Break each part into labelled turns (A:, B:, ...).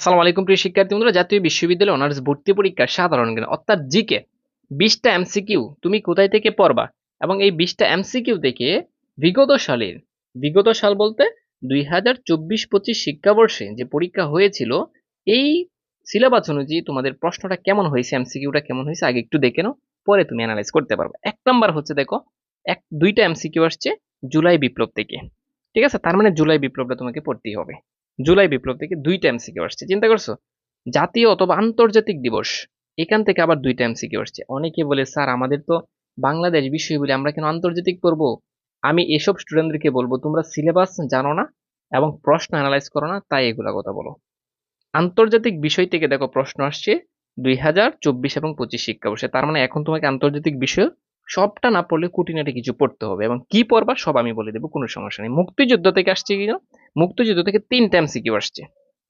A: আসসালামু আলাইকুম, প্রিয় শিক্ষার্থী বন্ধুরা। জাতীয় বিশ্ববিদ্যালয় অনার্স ভর্তি পরীক্ষার সাধারণ জ্ঞান। অর্থাৎ জিকে, বিশটা এমসিকিউ তুমি কোথায় থেকে পড়বা? এবং এই বিশটা এমসিকিউ থেকে বিগত সালের, বিগত সাল বলতে দুই হাজার চব্বিশ পঁচিশ শিক্ষাবর্ষে যে পরীক্ষা হয়েছিল, এই সিলেবাস অনুযায়ী তোমাদের প্রশ্নটা কেমন হয়েছে, এমসিকিউটা কেমন হয়েছে, আগে একটু দেখে নাও, পরে তুমি অ্যানালাইজ করতে পারবে। এক নাম্বার হচ্ছে দেখো, এক, দুইটা এমসিকিউ আসছে জুলাই বিপ্লব থেকে। ঠিক আছে? তার মানে জুলাই বিপ্লবটা তোমাকে পড়তেই হবে। জুলাই বিপ্লব থেকে দুইটা এমসিকিউ আসছে। চিন্তা করছ? জাতীয় অথবা আন্তর্জাতিক দিবস, এখান থেকে আবার দুইটা এমসিকিউ আসছে। অনেকে বলে, স্যার, আমাদের তো বাংলাদেশ বিষয় বলে আমরা কেন আন্তর্জাতিক পড়ব আমি এসব স্টুডেন্টদেরকে বলব, তোমরা সিলেবাস জানো না এবং প্রশ্ন অ্যানালাইজ করো না, তাই এগুলা কথা বলো। আন্তর্জাতিক বিষয় থেকে দেখো, প্রশ্ন আসছে দুই হাজার চব্বিশ এবং পঁচিশ শিক্ষাবর্ষে। তার মানে এখন তোমাকে আন্তর্জাতিক বিষয়, সবটা না পড়লে কুটিনাটি কিছু পড়তে হবে এবং কি পড়বা সব আমি বলে দেবো, কোনো সমস্যা নেই। মুক্তিযুদ্ধ থেকে আসছে কি জানো? মুক্তিযুদ্ধ থেকে তিনটা এমসিকিউ আসছে,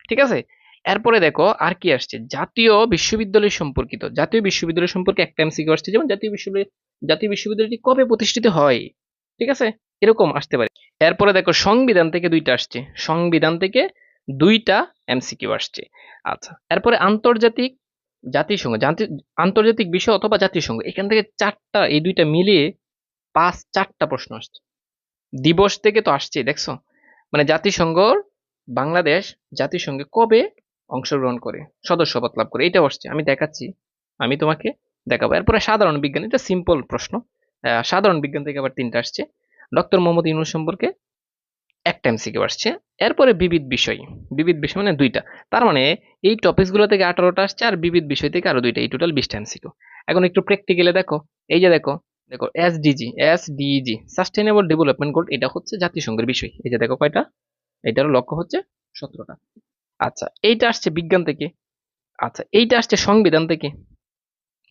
A: ঠিক আছে? এরপরে দেখো আর কি আসছে? জাতীয় বিশ্ববিদ্যালয় সম্পর্কিত, জাতীয় বিশ্ববিদ্যালয় সম্পর্কে একটা এমসিকিউ আসছে, যেমন জাতীয় বিশ্ববিদ্যালয়, জাতীয় বিশ্ববিদ্যালয়টি কবে প্রতিষ্ঠিত হয়, ঠিক আছে? এরকম আসতে পারে। এরপরে দেখো সংবিধান থেকে দুইটা আসছে, সংবিধান থেকে দুইটা এমসিকিউ আসছে। আচ্ছা এরপরে আন্তর্জাতিক জাতিসংঘ, জাতি- আন্তর্জাতিক বিষয় অথবা জাতিসংঘ, এখান থেকে চারটা, এই দুইটা মিলিয়ে পাঁচ, চারটা প্রশ্ন আসছে। দিবস থেকে তো আসছে দেখছ? মানে জাতিসংঘর বাংলাদেশ জাতিসংঘে কবে অংশগ্রহণ করে, সদস্যপদ লাভ করে, এটা আসছে, আমি দেখাচ্ছি, আমি তোমাকে দেখাবো। এরপরে সাধারণ বিজ্ঞান, এটা সিম্পল প্রশ্ন। সাধারণ বিজ্ঞান থেকে আবার তিনটা আসছে। ডক্টর মোহাম্মদ ইউনুস সম্পর্কে একটা এমসিকিউ আসছে। এরপরে বিবিধ বিষয় বিবিধ বিষয় মানে দুইটা। তার মানে এই টপিকসগুলো থেকে আঠারোটা আসছে আর বিবিধ বিষয় থেকে আরও দুইটা, এই টোটাল বিশটা এমসিকিউ এখন একটু প্র্যাকটিক্যালে দেখো, এই যে দেখো দেখো SDG SDG sustainable development goal এটা হচ্ছে জাতিসংঘের বিষয়। এই যে দেখো কয়টা? এটারও লক্ষ্য হচ্ছে সতেরোটা। আচ্ছা এইটা আসছে বিজ্ঞান থেকে। আচ্ছা এইটা আসছে সংবিধান থেকে।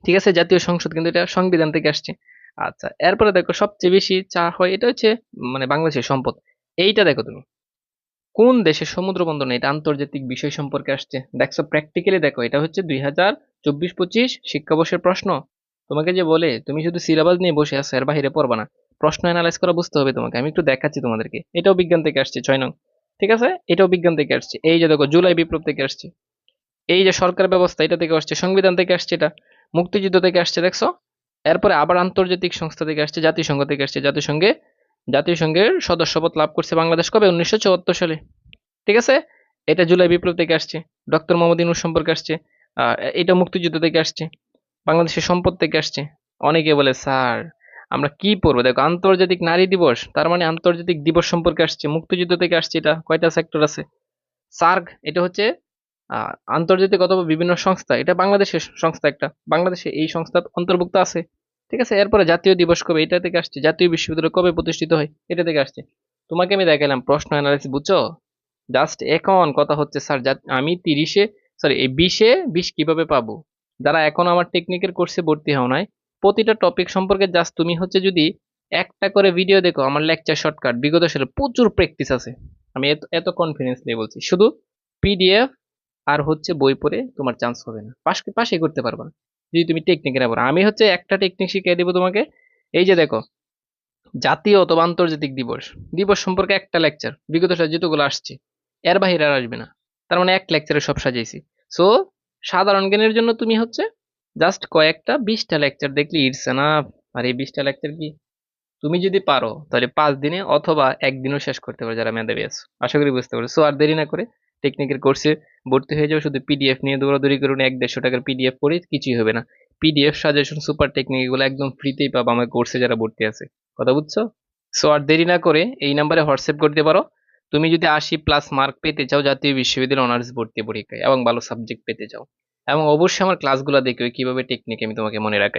A: ঠিক আছে, জাতীয় সংসদ, কিন্তু এটা সংবিধান থেকে আসছে। আচ্ছা এরপরে দেখো সবচেয়ে বেশি চা হয়, এটা হচ্ছে মানে বাংলাদেশের সম্পদ। এইটা দেখো তুমি। কোন দেশের সমুদ্র বন্দর নেই? এটা আন্তর্জাতিক বিষয় সম্পর্কে আসছে। দেখছ প্র্যাকটিক্যালি দেখো, এটা হচ্ছে দুই হাজার চব্বিশ পঁচিশ শিক্ষাবর্ষের প্রশ্ন। তোমাকে যে বলে, তুমি শুধু সিলেবাস নিয়ে বসে আছো, এর বাইরে পড়বা না। প্রশ্ন অ্যানালাইজ করা বুঝতে হবে তোমাকে, আমি একটু দেখাচ্ছি তোমাদেরকে। এটাও বিজ্ঞান থেকে আসছে, ছয় নং। ঠিক আছে? এটাও বিজ্ঞান থেকে আসছে। এই যে দেখো, জুলাই বিপ্লব থেকে আসছে। এই যে সরকার ব্যবস্থা, এটা থেকে আসছে, সংবিধান থেকে আসছে এটা। মুক্তিযুদ্ধ থেকে আসছে, দেখছ? এরপরে আবার আন্তর্জাতিক সংস্থা থেকে আসছে, জাতিসংঘ থেকে আসছে। জাতিসংঘে, জাতিসংঘের সদস্যপদ লাভ করছে বাংলাদেশ কবে? উনিশশো চুয়াত্তর সালে। ঠিক আছে? এটা জুলাই বিপ্লব থেকে আসছে। ডক্টর মোহাম্মদ ইউনুস সম্পর্কে আসছে। এটা মুক্তিযুদ্ধ থেকে আসছে। বাংলাদেশের সম্পদ থেকে আসছে। অনেকে বলে, স্যার, আমরা কি পড়ব দেখো, আন্তর্জাতিক নারী দিবস, তার মানে আন্তর্জাতিক দিবস সম্পর্কে আসছে, মুক্তিযুদ্ধ থেকে আসছে, এটা কয়টা সেক্টর আছে? সার্ক, এটা হচ্ছে আন্তর্জাতিক অথবা বিভিন্ন সংস্থা, এটা বাংলাদেশের সংস্থা একটা, বাংলাদেশে এই সংস্থা অন্তর্ভুক্ত আছে। ঠিক আছে? এরপরে জাতীয় দিবস কবে? এটা থেকে আসছে, জাতীয় বিশ্ববিদ্যালয় কবে প্রতিষ্ঠিত হয়? এটা থেকে আসছে। তোমাকে আমি দেখালাম প্রশ্ন অ্যানালাইসিস বুঝছ? জাস্ট এখন কথা হচ্ছে, স্যার আমি তিরিশে সরি এই বিশে বিশ কীভাবে পাবো? যারা এখন আমার টেকনিকের কোর্সে ভর্তি হও নাই, প্রতিটা টপিক সম্পর্কে জাস্ট তুমি হচ্ছে যদি একটা করে ভিডিও দেখো, আমার লেকচার শর্টকাট বিগত সালে প্রচুর প্র্যাকটিস আছে। আমি এত এত কনফিডেন্স নিয়ে বলছি। শুধু পিডিএফ আর হচ্ছে বই পড়ে তোমার চান্স হবে না। পাশ পাশে করতে পারবে না। যদি তুমি টেকনিকের পড়ো আমি হচ্ছে একটা টেকনিক শিখিয়ে দেবো তোমাকে। এই যে দেখো, জাতীয় অথবা আন্তর্জাতিক দিবস। দিবস সম্পর্কে একটা লেকচার বিগত সালে যেগুলো আসছে, এর বাহিরে আর আসবে না। তার মানে এক লেকচারে সব সাজাইছি সো সাধারণ জ্ঞানের জন্য তুমি হচ্ছে জাস্ট কয়েকটা বিশটা লেকচার দেখলে ইটস না আর এই বিশটা লেকচার কি? তুমি যদি পারো, তাহলে পাঁচ দিনে অথবা একদিনও শেষ করতে পারো যারা মেধাবী আছো। আশা করি বুঝতে পারো সো আর দেরি না করে টেকনিকের কোর্সে ভর্তি হয়ে যাও। শুধু পিডিএফ নিয়ে দৌড়াদৌড়ি করুন এক দেড়শো টাকার পিডিএফ পড়ে কিছুই হবে না। পিডিএফ সাজেশন সুপার টেকনিক এগুলো একদম ফ্রিতেই পাবো আমার কোর্সে যারা ভর্তি আছে। কথা বুঝছ? সো আর দেরি না করে এই নাম্বারে হোয়াটসঅ্যাপ করতে পারো। তুমি যদি আশি প্লাস মার্ক পেতে চাও জাতীয় বিশ্ববিদ্যালয় অনার্স ভর্তি পরীক্ষায় এবং ভালো সাবজেক্ট পেতে চাও এবং অবশ্যই আমার ক্লাসগুলো দেখবে কীভাবে টেকনিক আমি তোমাকে মনে রাখাই।